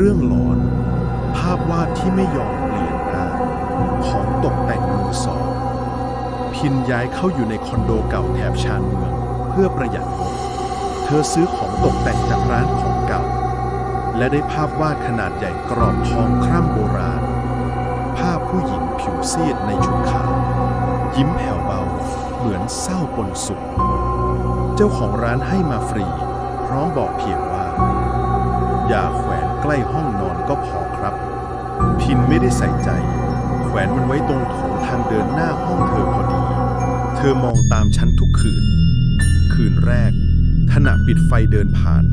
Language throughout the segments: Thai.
เรื่องหลอน ภาพวาดที่ไม่ยอมเปลี่ยนหน้าของตกแต่งมือสอง พินย้ายเข้าอยู่ในคอนโดเก่าแถบชานเมือง เพื่อประหยัดงบเธอซื้อของตกแต่งจากร้านของเก่า และได้ภาพวาดขนาดใหญ่กรอบทองคร่ำโบราณ ภาพผู้หญิงผิวซีดในชุดขาว ยิ้มแผ่วเบาเหมือนเศร้าปนสุข เจ้าของร้านให้มาฟรี พร้อมบอกเพียงว่า อย่า กล้ห้องนอนก็พอครับ พินไม่ได้ใส่ใจ แขวนมันไว้ตรงโถงทางเดินหน้าห้องเธอพอดี เธอมองตามฉันทุกคืน คืนแรก ขณะปิดไฟเดินผ่าน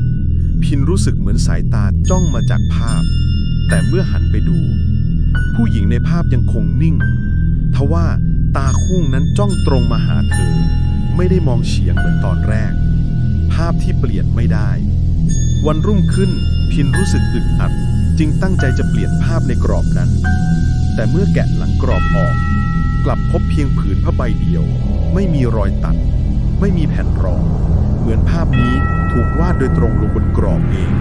พินรู้สึกเหมือนสายตาจ้องมาจากภาพ แต่เมื่อหันไปดู ผู้หญิงในภาพยังคงนิ่ง ทว่าตาคู่นั้นจ้องตรงมาหาเธอ ไม่ได้มองเฉียงเหมือนตอนแรก ภาพที่เปลี่ยนไม่ได้ วันรุ่งขึ้นพินรู้สึกอึดอัด จึงตั้งใจจะเปลี่ยนภาพในกรอบนั้น แต่เมื่อแกะหลังกรอบออก กลับพบเพียงผืนผ้าใบเดียว ไม่มีรอยตัด ไม่มีแผ่นรอง เหมือนภาพนี้ถูกวาดโดยตรงลงบนกรอบเอง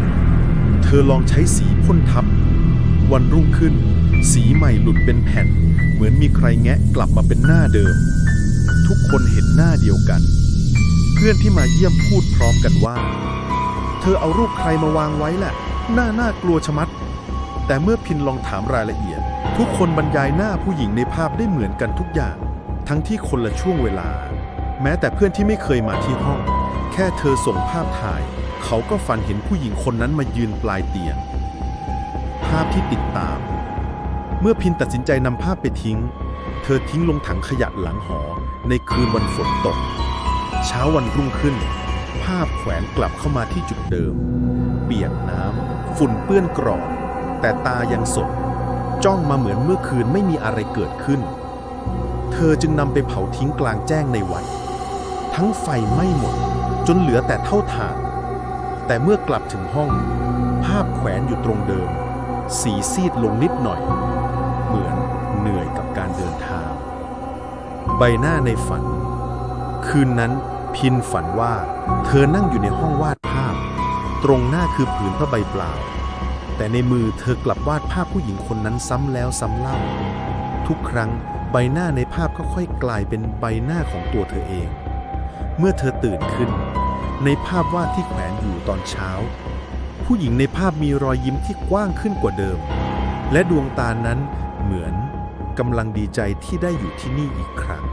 เธอลองใช้สีพ่นทับ วันรุ่งขึ้น สีใหม่หลุดเป็นแผ่น เหมือนมีใครแงะกลับมาเป็นหน้าเดิม ทุกคนเห็นหน้าเดียวกัน เพื่อนที่มาเยี่ยมพูดพร้อมกันว่า เธอเอารูปใครมาวางไว้แหละหน้าน่ากลัวชะมัด แต่เมื่อพินลองถามรายละเอียด ทุกคนบรรยายหน้าผู้หญิงในภาพได้เหมือนกันทุกอย่าง ทั้งที่คนละช่วงเวลา แม้แต่เพื่อนที่ไม่เคยมาที่ห้อง แค่เธอส่งภาพถ่าย เขาก็ฝันเห็นผู้หญิงคนนั้นมายืนปลายเตียง ภาพที่ติดตาม เมื่อพินตัดสินใจนำภาพไปทิ้ง เธอทิ้งลงถังขยะหลังหอในคืนวันฝนตก เช้าวันรุ่งขึ้น ภาพแขวนกลับเข้ามาที่จุดเดิม เปียกน้ำฝุ่นเปื้อนกรอบแต่ตายังสด จ้องมาเหมือนเมื่อคืนไม่มีอะไรเกิดขึ้น เธอจึงนำไปเผาทิ้งกลางแจ้งในวัด ทั้งไฟไม้หมด จนเหลือแต่เท่าฐานแต่เมื่อกลับถึงห้อง ภาพแขวนอยู่ตรงเดิม สีซีดลงนิดหน่อย เหมือนเหนื่อยกับการเดินทาง ใบหน้าในฝัน คืนนั้น พินฝันว่า เธอนั่งอยู่ในห้องวาดภาพ ตรงหน้าคือผืนผ้าใบเปล่า แต่ในมือเธอกลับวาดภาพผู้หญิงคนนั้นซ้ำแล้วซ้ำเล่า ทุกครั้งใบหน้าในภาพก็ค่อยกลายเป็นใบหน้าของตัวเธอเอง เมื่อเธอตื่นขึ้น ในภาพวาดที่แขวนอยู่ตอนเช้า ผู้หญิงในภาพมีรอยยิ้มที่กว้างขึ้นกว่าเดิม และดวงตานั้นเหมือนกำลังดีใจที่ได้อยู่ที่นี่อีกครั้ง